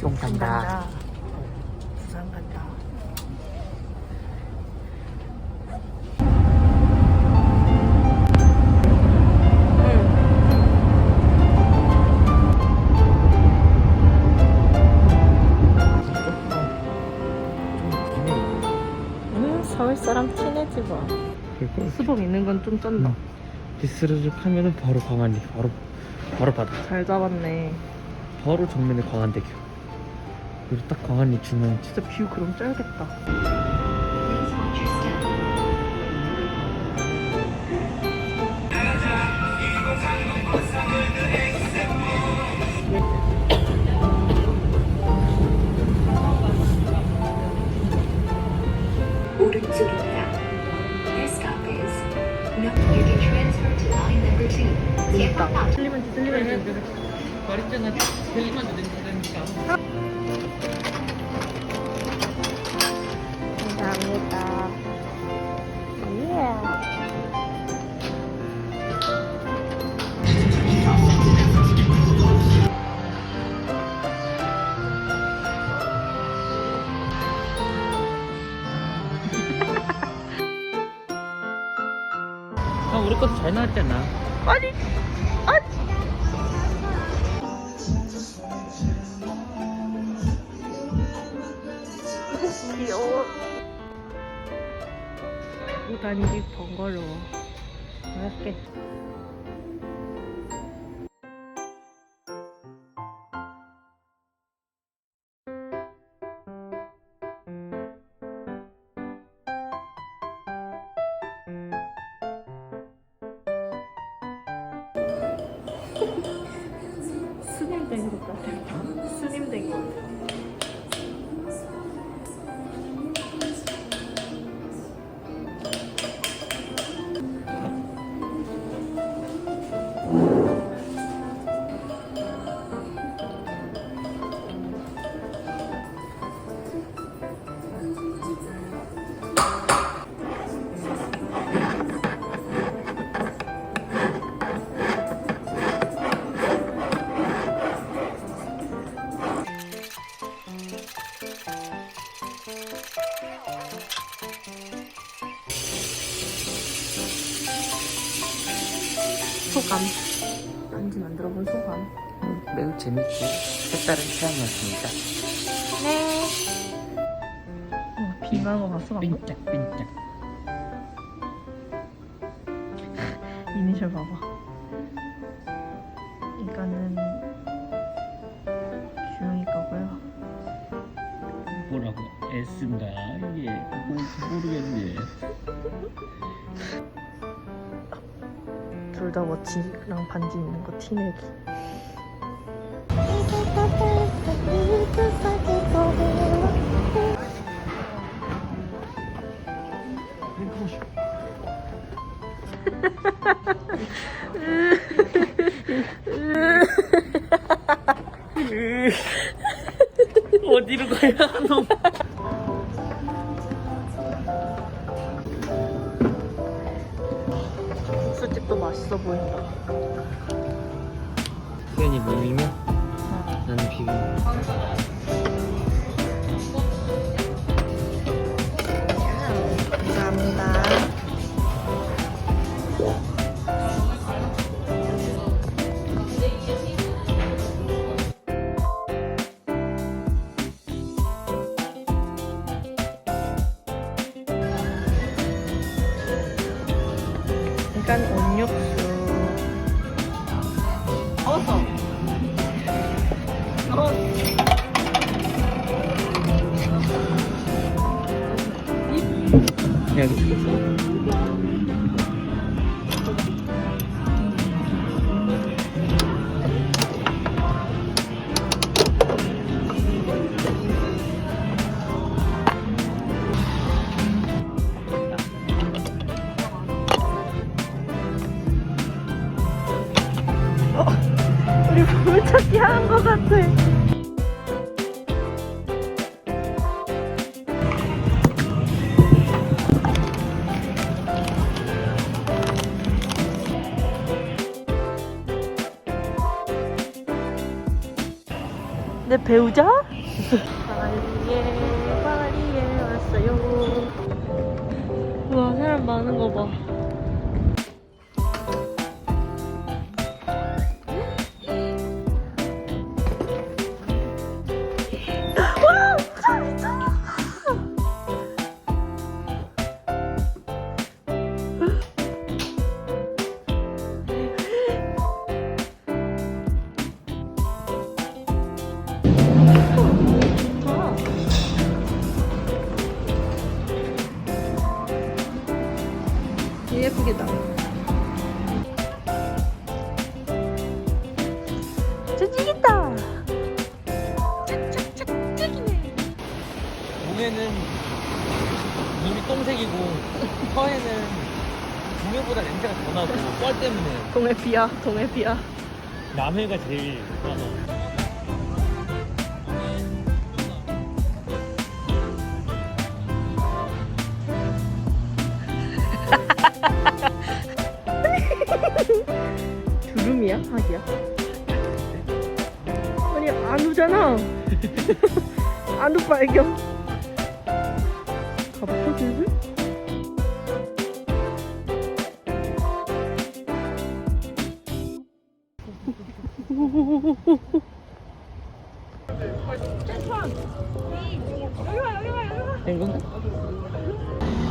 똥 간다. 부산 간다. 음, 서울 사람 티내지 마. 그리고 수복 있는 건 좀 쩐다. 디스르륵 하면은 바로 광안리, 바로 바로 바다. 잘 잡았네. 바로 정면에 광안대교. 그리고 딱 광안리 주면 진짜 뷰 그럼 쩔겠다. 틀리면 틀리면 돼. 말했잖아. 들리면 되니까. 감사합니다. 예. 아, 우리 것도 잘 나왔잖아. 귀여워. 이 다니기 번거로워. 맛있게. 소감. 반지 만들어 본 소감. 음, 매우 재밌고 색다른 체험이었습니다. 네. 어, 빙하한 거 봤어 방금? 삥짝삥짝. 이니셜 봐봐. 이거는 주영이 거고요. 뭐라고? S인가? 이게 뭔지 모르겠네. 둘 다 워치랑 반지 있는 거 티내기. 어디로 가야 하노? 내 배우자? 파리에 파리에 왔어요. 우와 사람 많은 거 봐. 뻘 때문에 동해 비야, 동해 비야. 남해가 제일 많아. 두rum이야? 하기야? 아니 안 오잖아. 안오 발견. 가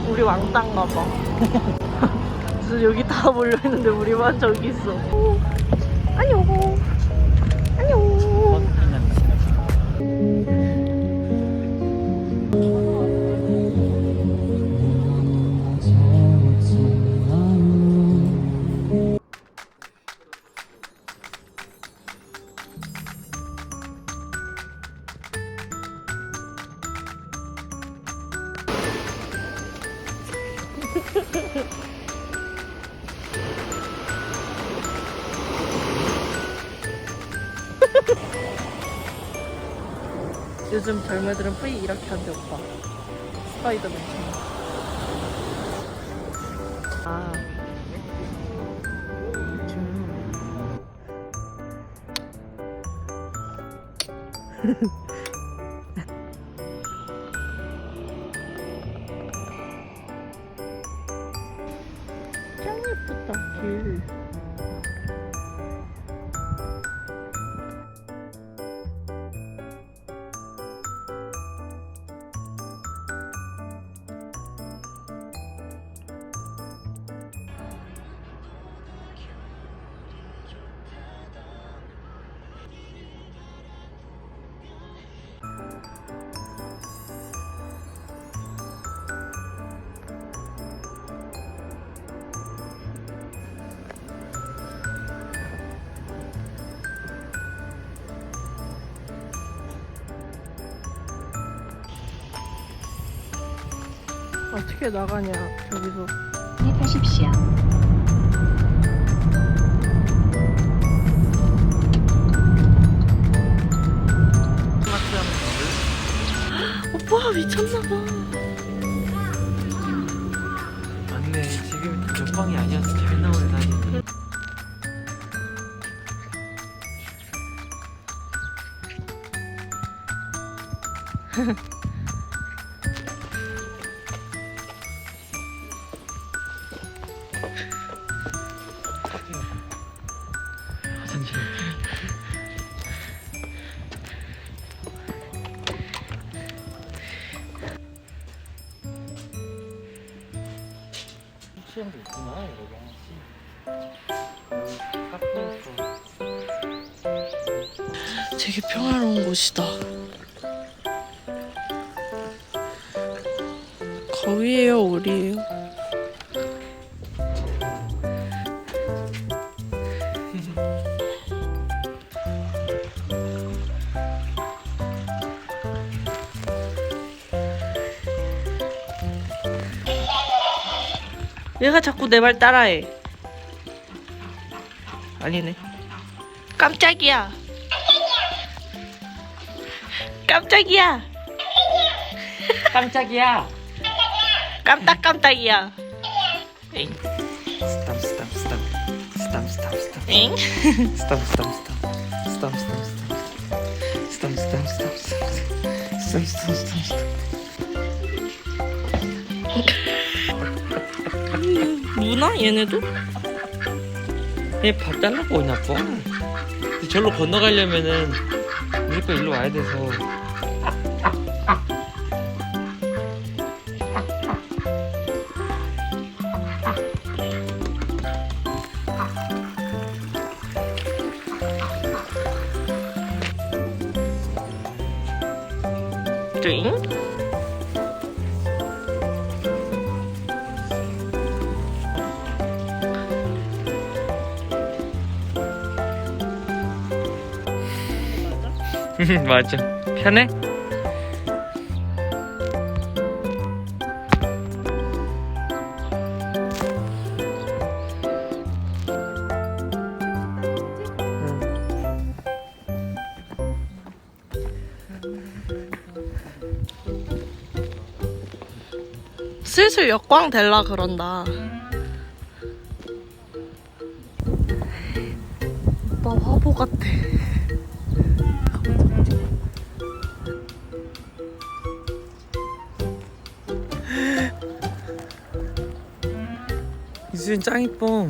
우리 왕따인가 봐. 그래서 여기 다 몰려있는데 우리만 저기 있어. 안녕. 요즘 젊은이들은 뿌이 이렇게 한대 오빠. 스파이더맨처럼. 아. 좀. 어떻게 나가냐, 저기서. 진입하십시오. 오빠 미쳤나봐. 맞네. 지금 몇방이 아니어서 잘 나오네 사진 되게 평화로운 곳이다. 거위예요, 오리예요? 얘가 자꾸 내 말 따라해. 아니네. 깜짝이야. 깜짝이야. 깜짝이야. 깜짝깜짝이야. 엥. 스탐 스탐 스탐. 스탐 스탐 스탐. 엥. 스탐 스탐 스탐. 스탐 스탐 스탐. 스탐 스탐 스탐 스탐. 스탐 스탐 누나 얘네도? 얘밥 달라고 있나 봐. 뭐? 절로 건너가려면은 무조건 일로 와야 돼서 drink. 맞아. 편해? 춘추 역광 될라 그런다. 나 화보 같아. 이수진 짱 이뻐.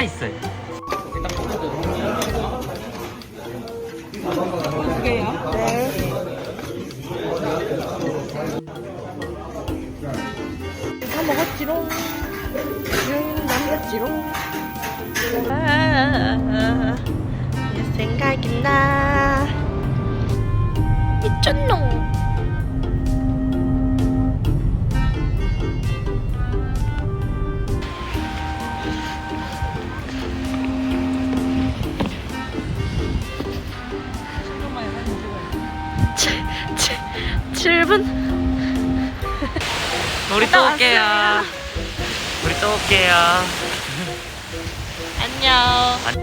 Nice. 우리 또 올게요. 우리 또 올게요. 안녕.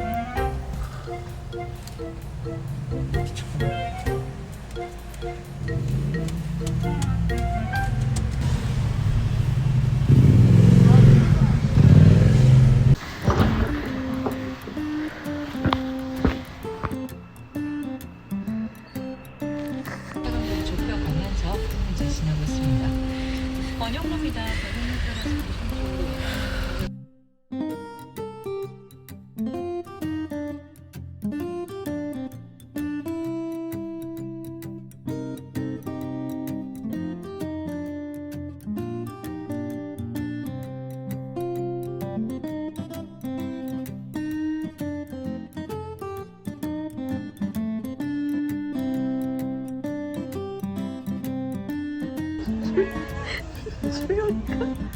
Ha ha ha.